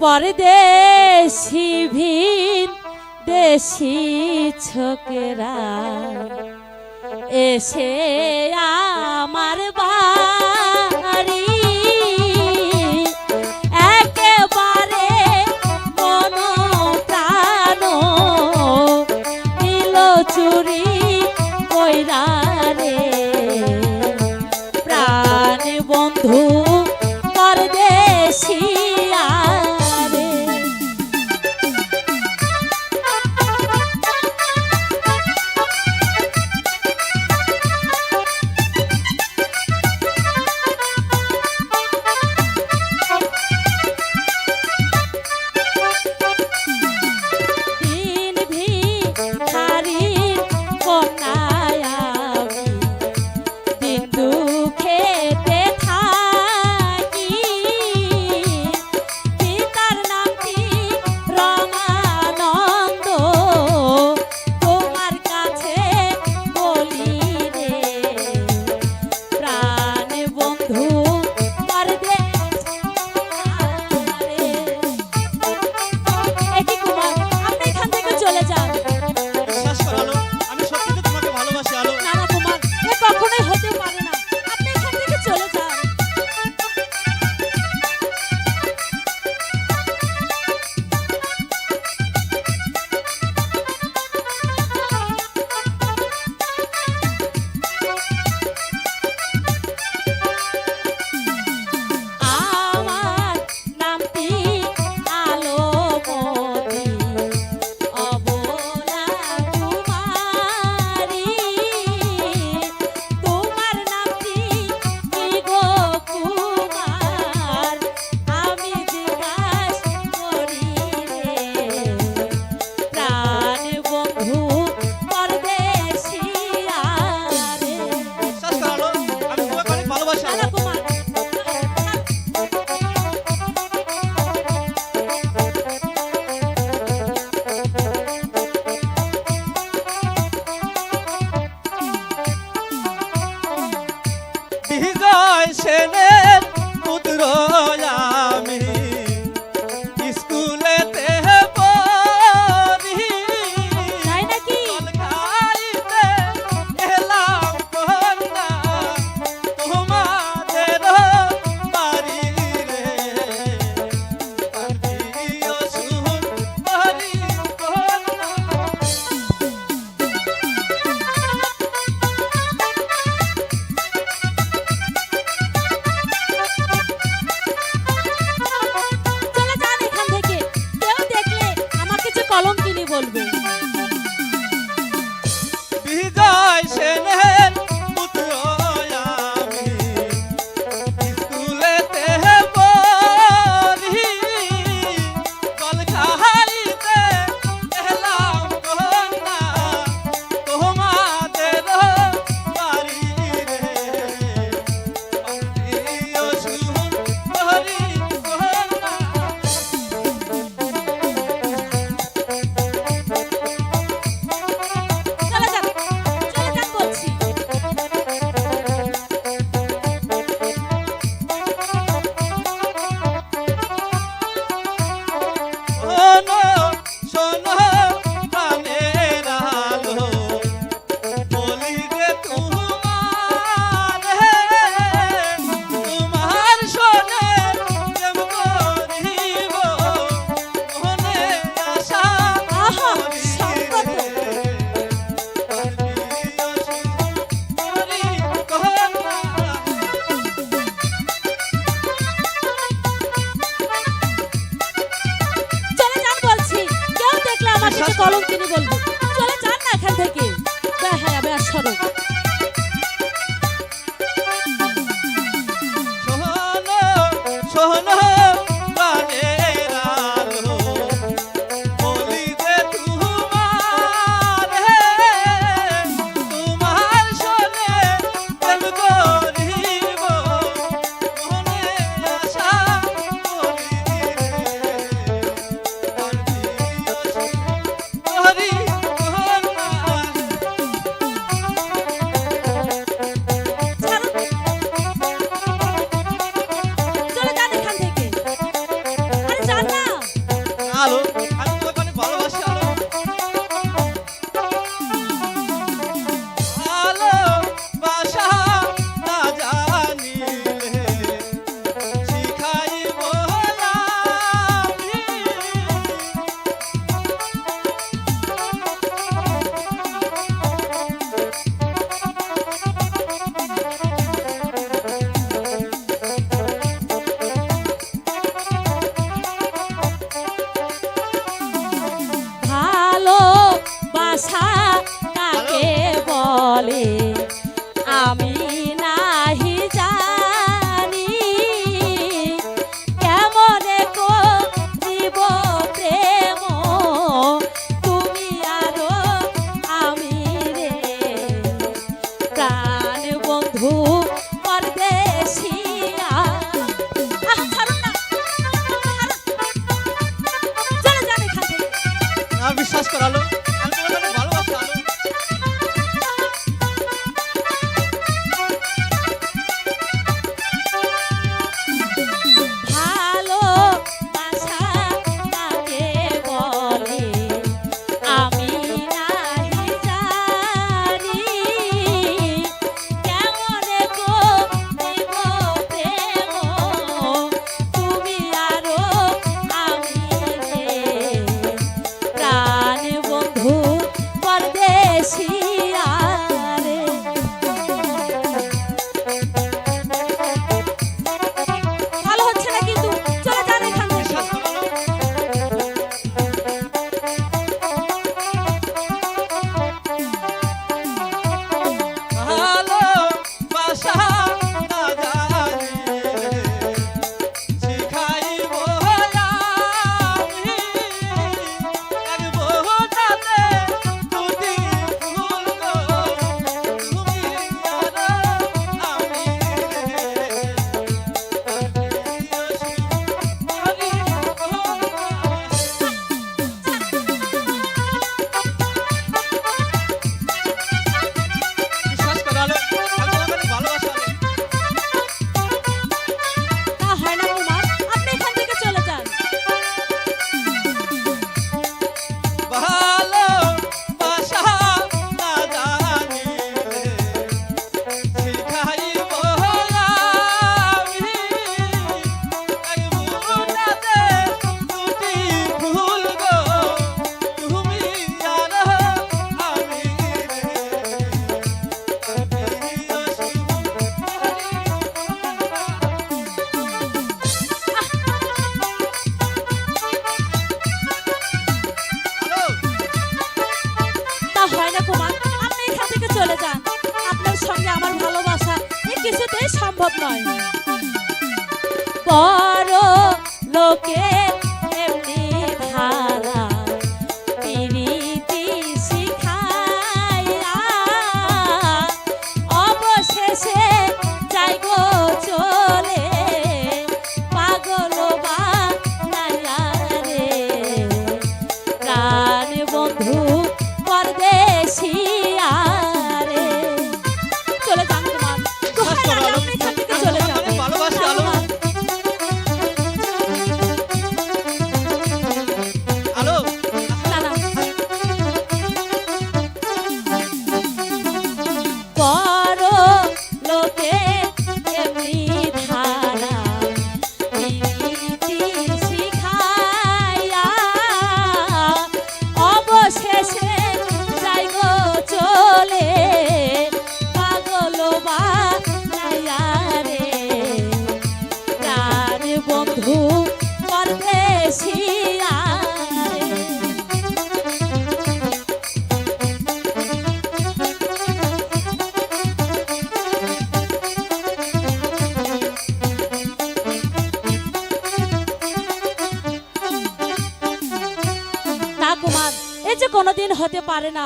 পরদেশি ভিন দেশি ছোকেরা। এসে আমার বাড়ি মন চুরি সেনের পুত্র volver. বলব? চলে যান না এখান থেকে। হ্যাঁ বেহারা বেশ সরো না সম্ভব নয়। বড় লোকে না কুমার এ যে কোনোদিন হতে পারে না